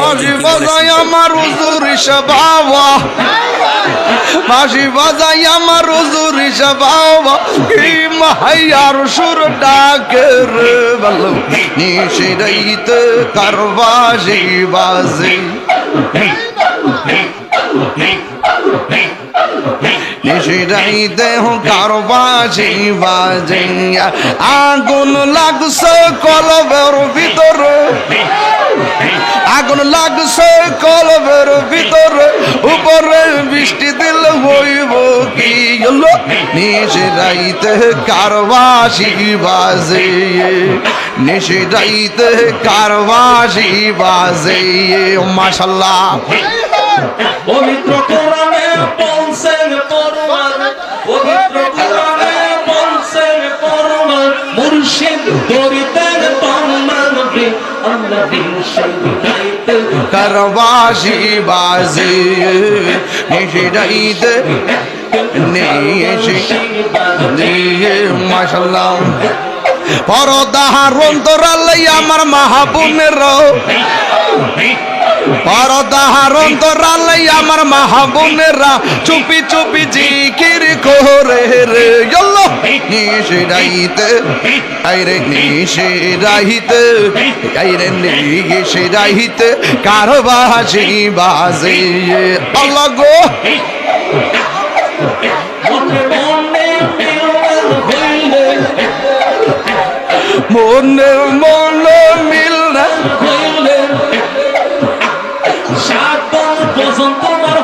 মাঝি বাজাই আমার হুজুর বাবা। মাঝি বাজাই আমার হুজুর বাবা। কি মাহাইয়ার সুর ডাকে রে বলো। নিশিরাইতে কারবাজি বাজে। নিশিরাইতে কারবাজি বাজে। আগুন লাগছে কলবের ভিতরে। আগুন লাগছে কলবের ভিতরে, উপরে বৃষ্টি দিল, হইব কি হলো? নিশে রাইতে কারবাসি বাজে নিশে রাইতে কারবাসি বাজে মাশাল্লাহ। পবিত্র কোরআনে বলছেন পরমার, পবিত্র কোরআনে বলছেন পরমার, মুর্শিদ দরিতের কারবাসি বাজে নিশে রাইতে নিয়ে মাশাল্লাহ পরদাহার অন্তরালাই আমার মাহাবুনের পরদাহার অন্তরালাই আমার মাহাবুনেরা চুপি চুপি জিকির করে রে ইয়ল্লো নিশে আইরে নিশে আইরে বাজে আল্লাহ গো। মনে মনে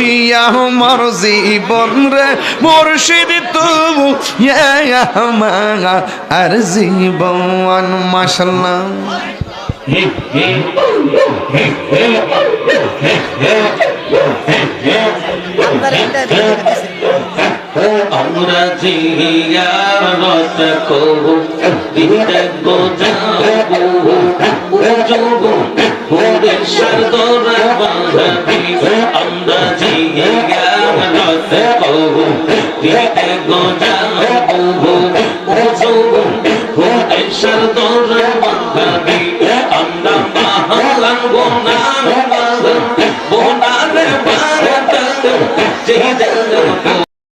তুই আমার জীবন রে মুর্শিদ আমার আর জীবন মাসাল্লাহ আমরা জিয়ার রত কবু, দিতে গো যাব যোগো হুরে সরদর রত কবু দিতে গো